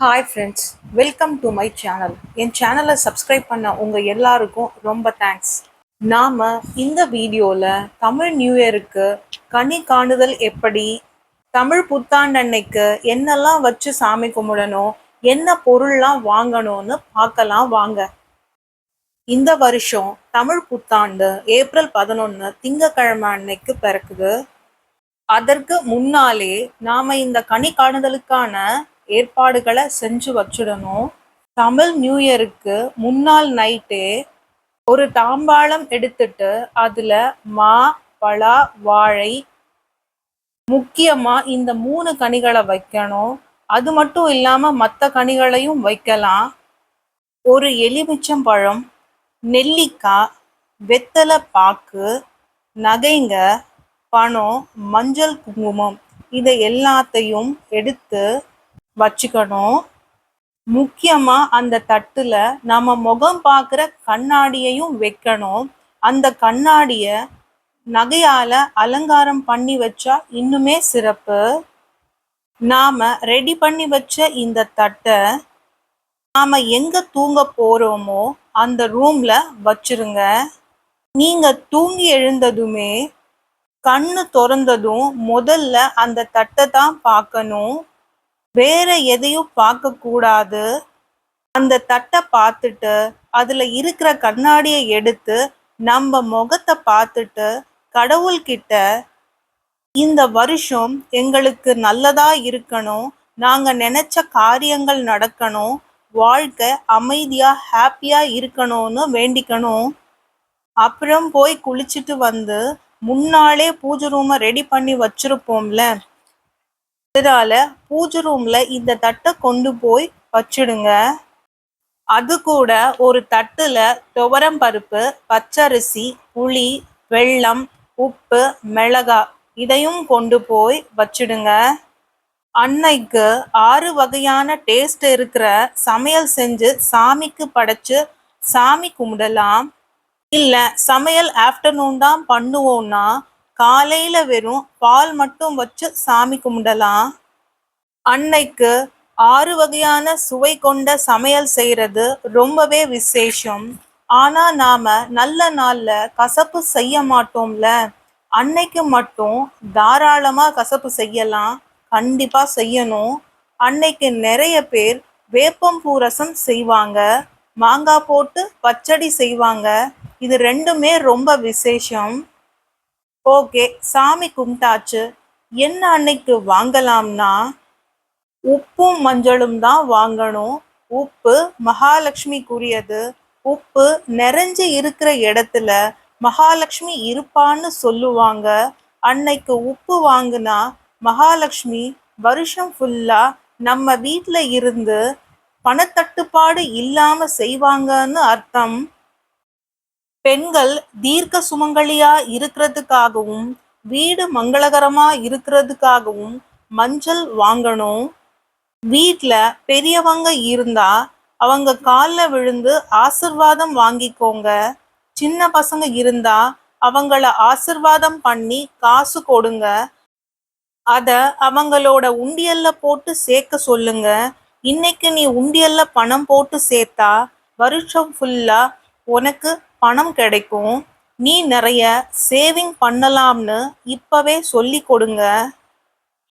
Hi friends welcome to my channel என் சேனலை subscribe பண்ண உங்கள் எல்லாருக்கும் ரொம்ப தேங்க்ஸ் நாம் இந்த வீடியோவில் தமிழ் நியூ இயருக்கு கனி காணுதல் எப்படி தமிழ் புத்தாண்டு அன்னைக்கு என்னெல்லாம் வச்சு சாமி கும்பிடணும் என்ன பொருள்லாம் வாங்கணும்னு பார்க்கலாம் வாங்க. இந்த வருஷம் தமிழ் புத்தாண்டு ஏப்ரல் பதினொன்று திங்கக்கிழமை அன்னைக்கு பிறக்குது. அதற்கு முன்னாலே நாம் இந்த கனி காணுதலுக்கான ஏற்பாடுகளை செஞ்சு வச்சிடணும். தமிழ் நியூ இயருக்கு முன்னாள் நைட்டே ஒரு தாம்பாளம் எடுத்துட்டு அதில் மா பலா வாழை முக்கியமாக இந்த மூணு கனிகளை வைக்கணும். அது மட்டும் இல்லாமல் மற்ற கனிகளையும் வைக்கலாம். ஒரு எலுமிச்சம் பழம் நெல்லிக்காய் வெத்தலை பாக்கு நகைங்க பணம் மஞ்சள் குங்குமம் இதை எல்லாத்தையும் எடுத்து வச்சுக்கணும். முக்கியமா அந்த தட்டுல நம்ம முகம் பார்க்குற கண்ணாடியையும் வைக்கணும். அந்த கண்ணாடிய நகையால அலங்காரம் பண்ணி வச்சா இன்னுமே சிறப்பு. நாம ரெடி பண்ணி வச்ச இந்த தட்டை நாம எங்க தூங்க போறோமோ அந்த ரூம்ல வச்சிருங்க. நீங்க தூங்கி எழுந்ததுமே கண்ணு திறந்ததும் முதல்ல அந்த தட்டை தான் பார்க்கணும். வேற எதையும் பார்க்க கூடாது. அந்த தட்டை பார்த்துட்டு அதுல இருக்கிற கண்ணாடியை எடுத்து நம்ம முகத்தை பார்த்துட்டு கடவுள்கிட்ட இந்த வருஷம் எங்களுக்கு நல்லதா இருக்கணும். நாங்க நினைச்ச காரியங்கள் நடக்கணும். வாழ்க்கை அமைதியா ஹாப்பியா இருக்கணும்னு வேண்டிக்கணும் அப்புறம் போய் குளிச்சுட்டு வந்து முன்னாலே பூஜை ரூமை ரெடி பண்ணி வச்சிருப்போம்ல. அதனால பூஜை ரூம்ல இந்த தட்டை கொண்டு போய் வச்சிடுங்க. அது கூட ஒரு தட்டுல துவரம் பருப்பு பச்சரிசி புளி வெல்லம் உப்பு மிளகா இதையும் கொண்டு போய் வச்சிடுங்க. அன்னைக்கு ஆறு வகையான டேஸ்ட் இருக்கிற சமையல் செஞ்சு சாமிக்கு படைச்சு சாமி கும்பிடலாம். இல்லை சமையல் ஆஃப்டர்நூன் தான் பண்ணுவோன்னா காலையில வெறும் பால் மட்டும் வச்சு சாமி கும்பிடலாம் அன்னைக்கு ஆறு வகையான சுவை கொண்ட சமையல் செய்யறது ரொம்பவே விசேஷம். ஆனா நாம நல்ல நாள்ல கசப்பு செய்ய மாட்டோம்ல. அன்னைக்கு மட்டும் தாராளமா கசப்பு செய்யலாம் கண்டிப்பா செய்யணும். அன்னைக்கு நிறைய பேர் வேப்பம்பூ ரசம் செய்வாங்க. மாங்காய் போட்டு பச்சடி செய்வாங்க. இது ரெண்டுமே ரொம்ப விசேஷம். ஓகே சாமி கும்பிட்டாச்சு. என்ன அன்னைக்கு வாங்கலாம்னா உப்பும் மஞ்சளும் தான் வாங்கணும். உப்பு மகாலட்சுமிக்குரியது உப்பு நிறைஞ்சு இருக்கிற இடத்துல மகாலட்சுமி இருப்பான்னு சொல்லுவாங்க. அன்னைக்கு உப்பு வாங்கினா மகாலட்சுமி வருஷம் ஃபுல்லாக நம்ம வீட்டில் இருந்து பணத்தட்டுப்பாடு இல்லாமல் செய்வாங்கன்னு அர்த்தம். பெண்கள் தீர்க்க சுமங்கலியா இருக்கிறதுக்காகவும் வீடு மங்களகரமா இருக்கிறதுக்காகவும் மஞ்சள் வாங்கணும். வீட்ல பெரியவங்க இருந்தா அவங்க காலில் விழுந்து ஆசிர்வாதம் வாங்கிக்கோங்க. சின்ன பசங்க இருந்தா அவங்கள ஆசிர்வாதம் பண்ணி காசு கொடுங்க. அத அவங்களோட உண்டியல்ல போட்டு சேர்க்க சொல்லுங்க. இன்னைக்கு நீ உண்டியல்ல பணம் போட்டு சேர்த்தா வருஷம் ஃபுல்லா உனக்கு பணம் கிடைக்கும். நீ நிறைய சேவிங் பண்ணலாம்னு இப்பவே சொல்லி கொடுங்க.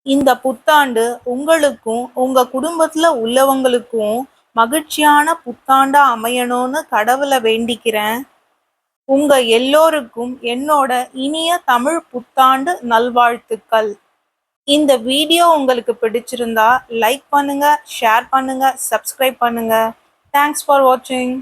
இந்த புத்தாண்டு உங்களுக்கும் உங்க குடும்பத்துல உள்ளவங்களுக்கும் மகிழ்ச்சியான புத்தாண்டா அமையணும்னு கடவுளை வேண்டிக்கிறேன். உங்க எல்லோருக்கும் என்னோட இனிய தமிழ் புத்தாண்டு நல்வாழ்த்துக்கள். இந்த வீடியோ உங்களுக்கு பிடிச்சிருந்தா லைக் பண்ணுங்க ஷேர் பண்ணுங்க சப்ஸ்கிரைப் பண்ணுங்க. தேங்க்ஸ் ஃபார் வாட்சிங்